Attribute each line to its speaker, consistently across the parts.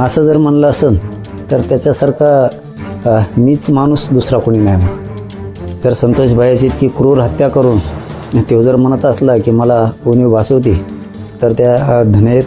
Speaker 1: असं जर म्हणलं असेल तर त्याच्यासारखा नीच माणूस दुसरा कोणी नाही मग. तर संतोष भाईची इतकी क्रूर हत्या करून तो जर म्हणत असला की मला कोणी वाचवते तर त्या अ,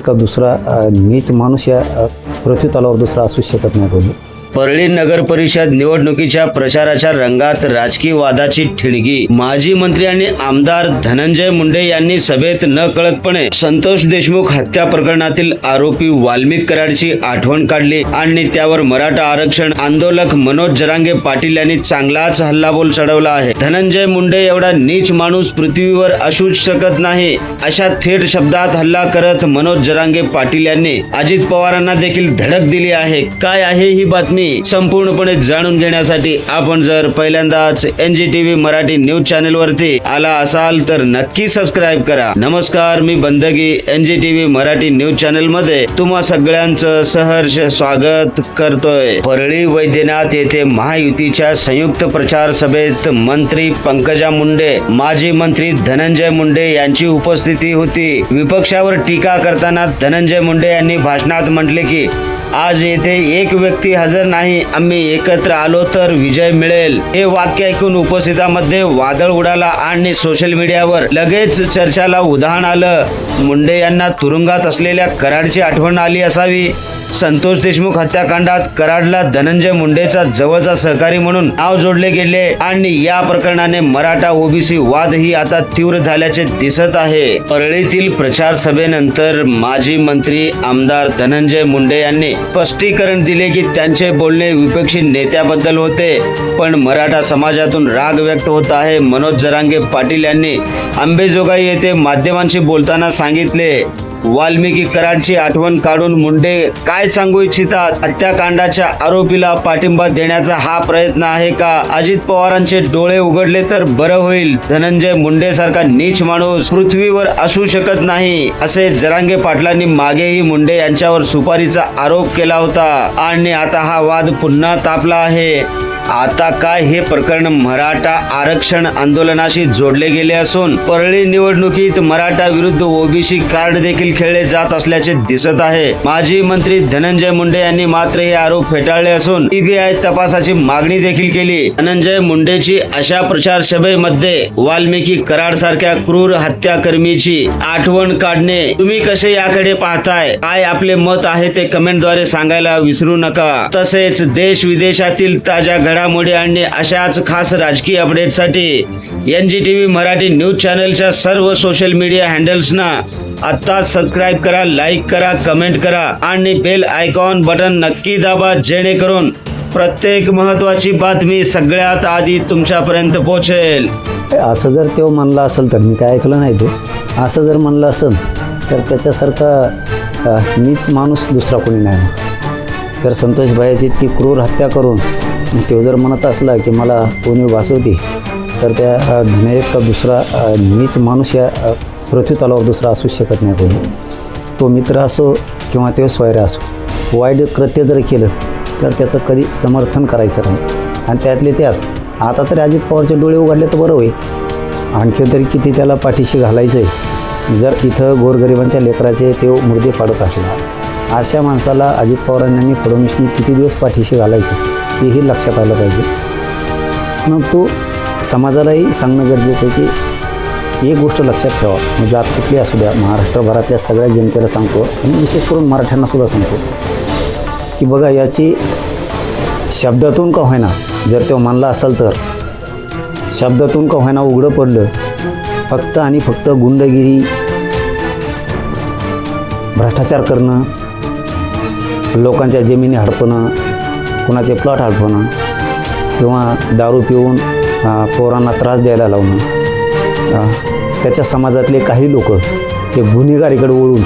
Speaker 1: का दुसरा नीच माणूस या पृथ्वी तलावर दुसरा असूच शकत नाही कोणी.
Speaker 2: परळी नगर परिषद निवडणुकीच्या प्रचाराच्या रंगात राजकीय वादाची ठिणगी. माजी मंत्री आणि आमदार धनंजय मुंडे यांनी सभेत न कळतपणे संतोष देशमुख हत्या प्रकरणातील आरोपी वाल्मिक कराडची आठवण काढली आणि त्यावर मराठा आरक्षण आंदोलक मनोज जरांगे पाटील यांनी चांगलाच हल्लाबोल चढवला आहे. धनंजय मुंडे एवढा नीच माणूस पृथ्वीवर असूच शकत नाही अशा थेट शब्दात हल्ला करत मनोज जरांगे पाटील यांनी अजित पवारांना देखील धडक दिली आहे. काय आहे ही बातमी? संपूर्णपणे जाणून घेण्यासाठी आपण जर पहिल्यांदाच N G TV Marathi news channel वरती आला असाल तर नक्की सबस्क्राईब करा. नमस्कार मी Bandagi N G TV Marathi news चॅनलमध्ये तुम्हा सगळ्यांचं सहर्ष स्वागत करतोय. परळी वैद्यनाथ येथे महायुतीच्या संयुक्त प्रचार सभेत मंत्री पंकजा मुंडे माजी मंत्री धनंजय मुंडे यांची उपस्थिती होती. विपक्षावर टीका करताना धनंजय मुंडे यांनी भाषणात म्हटले की आज येथे एक व्यक्ती हजर नाही. आम्ही एकत्र आलो तर विजय मिळेल. हे वाक्य ऐकून उपस्थितांमध्ये वादळ उडाला आणि सोशल मीडियावर लगेच चर्चाला उदाहरण आलं. मुंडे यांना तुरुंगात असलेल्या कराडची आठवण आली असावी. संतोष देशमुख हत्याकांडात कराडला धनंजय मुंडेचा जवळचा सहकारी म्हणून नाव जोडले गेले आणि या प्रकरणाने मराठा ओबीसी वादही आता तीव्र झाल्याचे दिसत आहे. परळीतील प्रचार सभेनंतर माजी मंत्री आमदार धनंजय मुंडे यांनी स्पष्टीकरण दिले की त्यांचे बोलणे विपक्षी नेत्याबद्दल होते पण मराठा समाजातून राग व्यक्त होत आहे मनोज जरांगे पाटील यांनी अंबेजोगाई येथे माध्यमांशी बोलताना सांगितले. वाल्मिकी करांची आठवण काढून मुंडे काय सांगू इच्छितात? हत्याकांडाच्या आरोपीला पाठिंबा देण्याचा हा प्रयत्न आहे का? अजित पवारांचे डोळे उघडले तर बरं होईल. धनंजय मुंडे सारखा नीच माणूस पृथ्वीवर असू शकत नाही असे जरांगे पाटलांनी मागेही मुंडे यांच्यावर सुपारीचा आरोप केला होता. आणि आता हा वाद पुन्हा तापला आहे. आता काय हे प्रकरण मराठा आरक्षण आंदोलनाशी जोडले गेले असून परळी निवडणुकीत मराठा विरुद्ध ओबीसी कार्ड देखील खेळले जात असल्याचे दिसत आहे. माजी मंत्री धनंजय मुंडे यांनी मात्र हे आरोप फेटाळले असून सीबीआय तपासाची मागणी देखील केली. धनंजय मुंडेची अशा प्रचार सभेमध्ये वाल्मिकी कराड सारख्या क्रूर हत्याकर्मीची आठवण काढणे. तुम्ही कसे याकडे पाहताय? काय आपले मत आहे ते कमेंटद्वारे सांगायला विसरू नका. तसेच देश विदेशातील ताज्या घडामोडी आणि अशाच खास राजकीय अपडेटसाठी N G T V Marathi news चॅनलच्या सर्व सोशल मीडिया हँडल्सना आत्ता सबस्क्राईब करा लाईक करा कमेंट करा आणि बेल आयकॉन बटन नक्की दाबा जेणेकरून प्रत्येक महत्वाची बातमी सगळ्यात आधी तुमच्यापर्यंत पोहोचेल.
Speaker 1: असं जर तो म्हणला असेल तर मी काय ऐकलं नाही ते. असं जर म्हणलं असेल तर त्याच्यासारखा नीच माणूस दुसरा कोणी नाही. तर संतोष भाईची इतकी क्रूर हत्या करून तो जर म्हणत असला की मला कोणी वाचवते तर त्या अ, का दुसरा नीच माणूस या पृथ्वी तलावर दुसरा असूच शकत नाही कोणी. तो मित्र असो किंवा तो स्वैर असो वाईट कृत्य जर केलं तर त्याचं कधी समर्थन करायचं नाही. आणि त्यातले त्यात आता तरी अजित पवारचे डोळे उघडले तर बरं होईल. आणखी तरी किती त्याला पाठीशी घालायचं आहे जर इथं गोरगरिबांच्या लेकराचे ते मुर्दे पाडत असणार अशा माणसाला अजित पवारांनी फडणवीसनी किती दिवस पाठीशी घालायचं हेही लक्षात आलं पाहिजे. मग तो समाजालाही सांगणं गरजेचं आहे की एक गोष्ट लक्षात ठेवा. म्हणजे मग जात कुठली असू द्या महाराष्ट्रभरातल्या सगळ्या जनतेला सांगतो. आणि विशेष करून मराठ्यांना सुद्धा सांगतो. की बघा याची शब्दातून का होईना जर तो मानला असेल तर शब्दातून का होईना उघडं पडलं फक्त आणि फक्त गुंडगिरी भ्रष्टाचार करणं लोकांच्या जमिनी हडपणं कुणाचे प्लॉट हडपणं किंवा दारू पिऊन पोरांना त्रास द्यायला लावणं त्याच्या समाजातले काही लोक ते गुन्हेगारीकडे वळून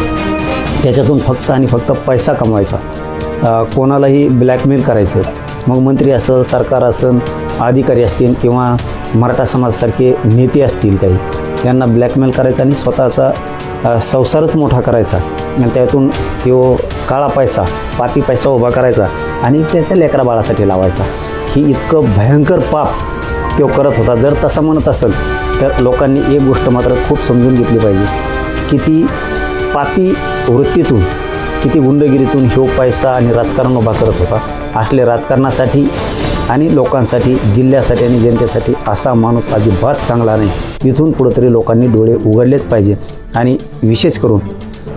Speaker 1: त्याच्यातून फक्त आणि फक्त पैसा कमवायचा. कोणालाही ब्लॅकमेल करायचं. मग मंत्री असेल सरकार असेल अधिकारी असतील किंवा मराठा समाजासारखे नेते असतील काही त्यांना ब्लॅकमेल करायचा आणि स्वतःचा संसारच मोठा करायचा. आणि त्यातून तो काळा पैसा पापी पैसा उभा करायचा आणि त्याच्या लेकरा बाळासाठी लावायचा. ही इतकं भयंकर पाप तो करत होता. जर तसा म्हणत असेल तर लोकांनी एक गोष्ट मात्र खूप समजून घेतली पाहिजे की ती पापी वृत्तीतून किती गुंडगिरीतून ह्यो पैसा आणि राजकारण उभा करत होता. असले राजकारणासाठी आणि लोकांसाठी जिल्ह्यासाठी आणि जनतेसाठी असा माणूस अजिबात चांगला नाही. इथून पुढं तरी लोकांनी डोळे उघडलेच पाहिजे आणि विशेष करून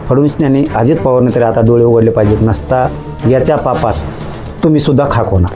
Speaker 1: फडणवीस यांनी अजित पवारने तरी आता डोळे उघडले पाहिजेत नसता याच्या पापात तुम्हीसुद्धा खाक होणार.